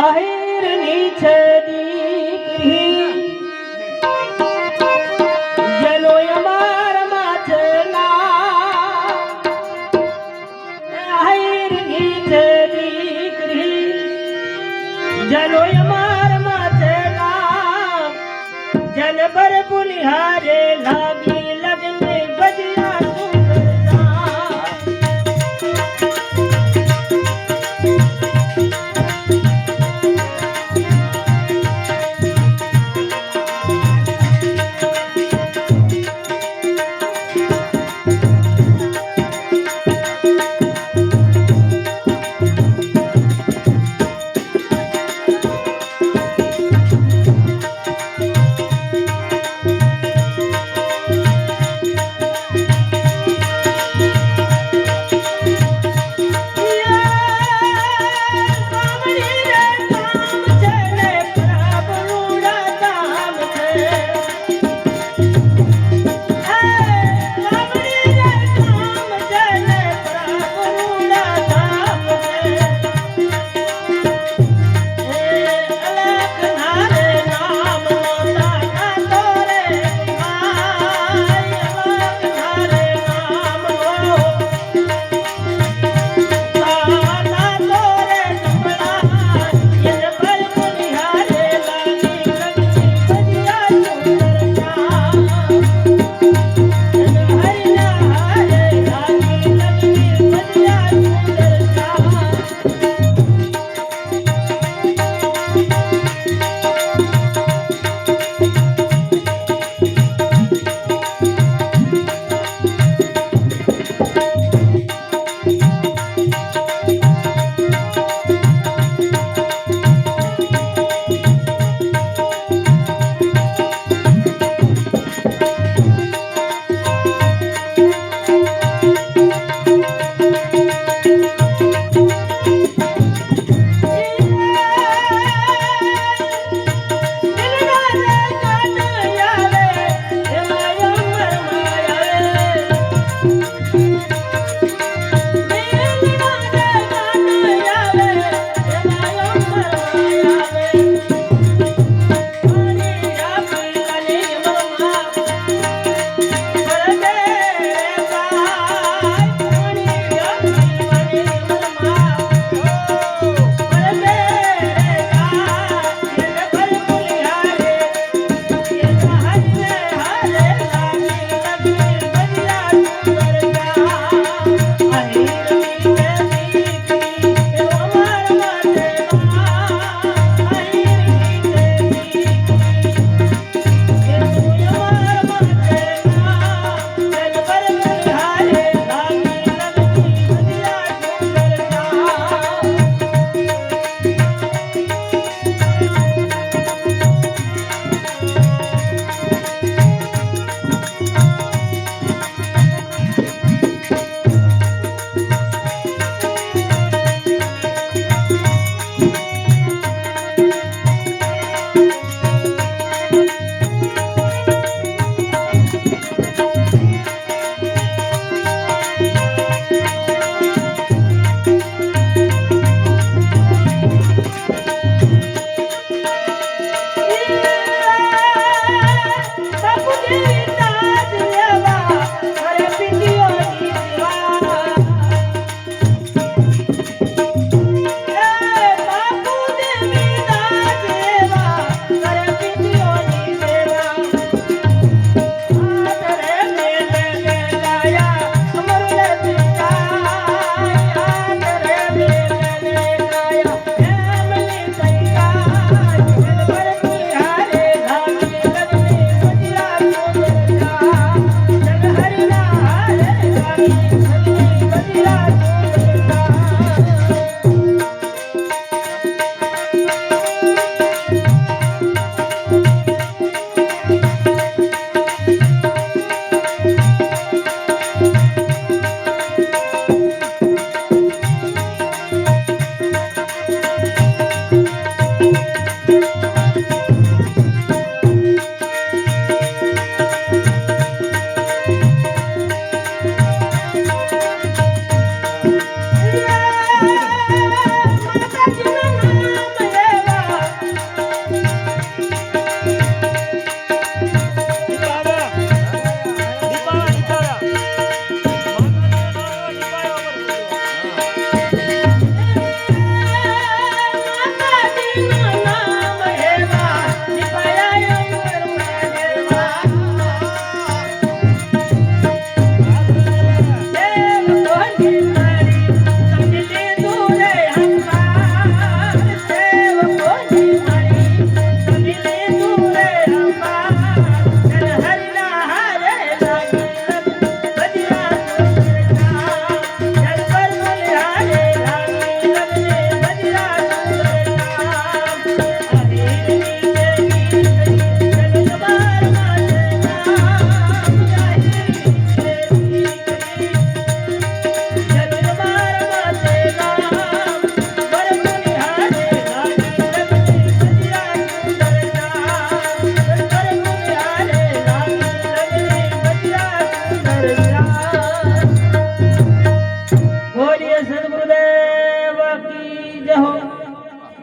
આહિરની છે દીકરી. જેનો અમાર માથે ના આહિરની છે દીકરી. જેનો અમાર માથે જન પર પુલિહાર